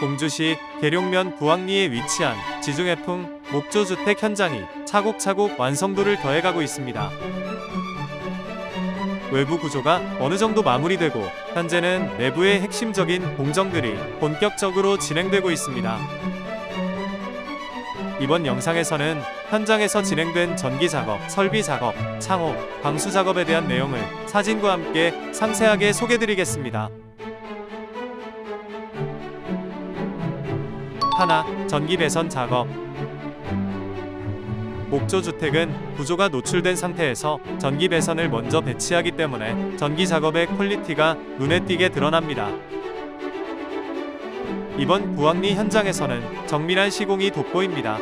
공주시 계룡면 부학리에 위치한 지중해풍 목조주택 현장이 차곡차곡 완성도를 더해가고 있습니다. 외부 구조가 어느 정도 마무리되고 현재는 내부의 핵심적인 공정들이 본격적으로 진행되고 있습니다. 이번 영상에서는 현장에서 진행된 전기 작업, 설비 작업, 창호, 방수 작업에 대한 내용을 사진과 함께 상세하게 소개드리겠습니다. 하나, 전기 배선 작업. 목조 주택은 구조가 노출된 상태에서 전기 배선을 먼저 배치하기 때문에 전기 작업의 퀄리티가 눈에 띄게 드러납니다. 이번 부학리 현장에서는 정밀한 시공이 돋보입니다.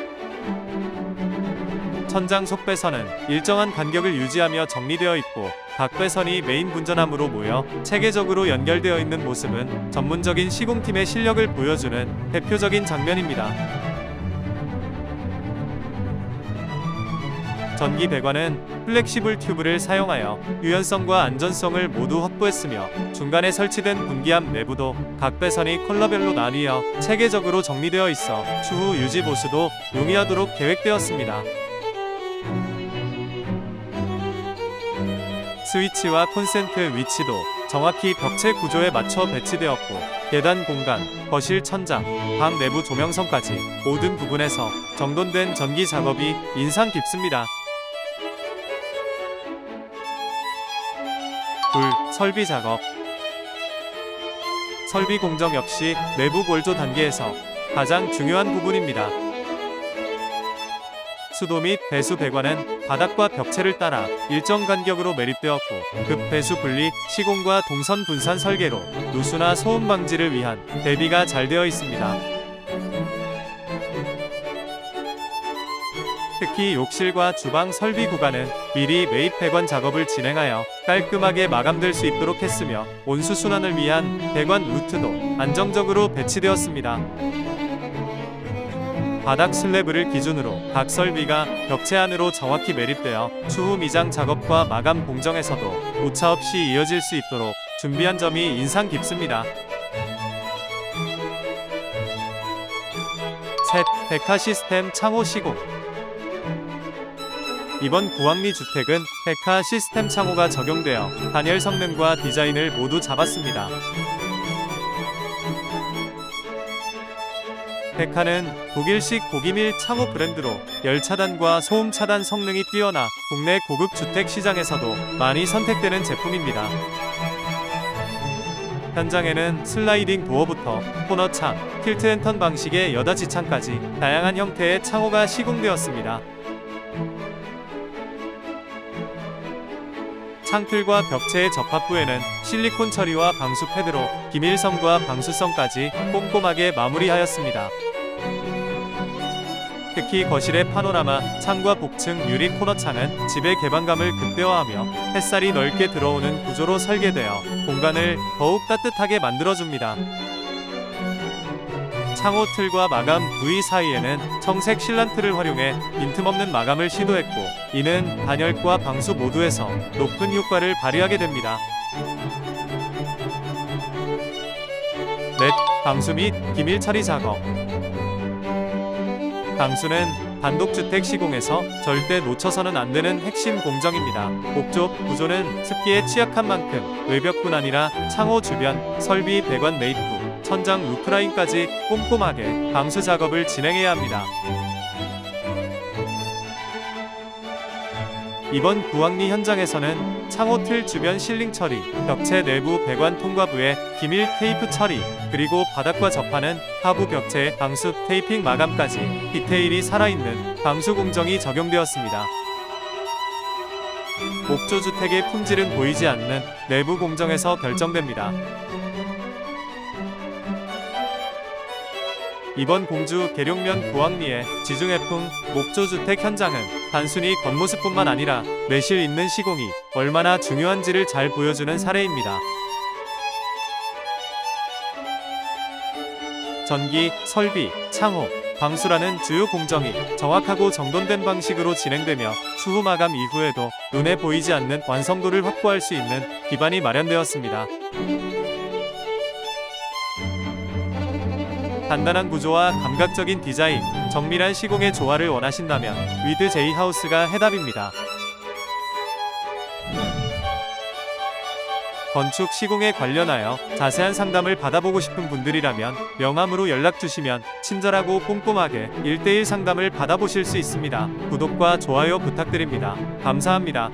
천장 속배선은 일정한 간격을 유지하며 정리되어 있고 각 배선이 메인 분전함으로 모여 체계적으로 연결되어 있는 모습은 전문적인 시공팀의 실력을 보여주는 대표적인 장면입니다. 전기 배관은 플렉시블 튜브를 사용하여 유연성과 안전성을 모두 확보했으며 중간에 설치된 분기압 내부도 각 배선이 컬러별로 나뉘어 체계적으로 정리되어 있어 추후 유지 보수도 용이하도록 계획되었습니다. 스위치와 콘센트 위치도 정확히 벽체 구조에 맞춰 배치되었고 계단 공간, 거실 천장, 방 내부 조명선까지 모든 부분에서 정돈된 전기 작업이 인상 깊습니다. 둘, 설비 작업. 설비 공정 역시 내부 골조 단계에서 가장 중요한 부분입니다. 수도 및 배수 배관은 바닥과 벽체를 따라 일정 간격으로 매립되었고 급 배수 분리, 시공과 동선 분산 설계로 누수나 소음 방지를 위한 대비가 잘 되어 있습니다. 특히 욕실과 주방 설비 구간은 미리 매입 배관 작업을 진행하여 깔끔하게 마감될 수 있도록 했으며 온수 순환을 위한 배관 루트도 안정적으로 배치되었습니다. 바닥 슬래브를 기준으로 각 설비가 벽체 안으로 정확히 매립되어 추후 미장 작업과 마감 공정에서도 오차 없이 이어질 수 있도록 준비한 점이 인상 깊습니다. 셋, 백화 시스템 창호 시공. 이번 구학리 주택은 백화 시스템 창호가 적용되어 단열 성능과 디자인을 모두 잡았습니다. 백화는 독일식 고기밀 창호 브랜드로 열 차단과 소음 차단 성능이 뛰어나 국내 고급 주택 시장에서도 많이 선택되는 제품입니다. 현장에는 슬라이딩 도어부터 코너 창, 틸트 앤 턴 방식의 여닫이 창까지 다양한 형태의 창호가 시공되었습니다. 창틀과 벽체의 접합부에는 실리콘 처리와 방수 패드로 기밀성과 방수성까지 꼼꼼하게 마무리하였습니다. 특히 거실의 파노라마, 창과 복층 유리 코너 창은 집의 개방감을 극대화하며 햇살이 넓게 들어오는 구조로 설계되어 공간을 더욱 따뜻하게 만들어줍니다. 창호 틀과 마감 부위 사이에는 청색 실란트를 활용해 빈틈없는 마감을 시도했고 이는 단열과 방수 모두에서 높은 효과를 발휘하게 됩니다. 넷, 방수 및 기밀 처리 작업. 방수는 단독주택 시공에서 절대 놓쳐서는 안 되는 핵심 공정입니다. 목조 구조는 습기에 취약한 만큼 외벽뿐 아니라 창호 주변, 설비 배관 내입부, 천장 루프라인까지 꼼꼼하게 방수 작업을 진행해야 합니다. 이번 구학리 현장에서는 창호 틀 주변 실링 처리, 벽체 내부 배관 통과부에 기밀 테이프 처리, 그리고 바닥과 접하는 하부 벽체 방수 테이핑 마감까지 디테일이 살아있는 방수 공정이 적용되었습니다. 목조 주택의 품질은 보이지 않는 내부 공정에서 결정됩니다. 이번 공주 계룡면 구학리의 지중해풍 목조주택 현장은 단순히 겉모습뿐만 아니라 매실 있는 시공이 얼마나 중요한지를 잘 보여주는 사례입니다. 전기, 설비, 창호, 방수라는 주요 공정이 정확하고 정돈된 방식으로 진행되며 추후 마감 이후에도 눈에 보이지 않는 완성도를 확보할 수 있는 기반이 마련되었습니다. 단단한 구조와 감각적인 디자인, 정밀한 시공의 조화를 원하신다면 위드 제이 하우스가 해답입니다. 건축 시공에 관련하여 자세한 상담을 받아보고 싶은 분들이라면 명함으로 연락 주시면 친절하고 꼼꼼하게 1대1 상담을 받아보실 수 있습니다. 구독과 좋아요 부탁드립니다. 감사합니다.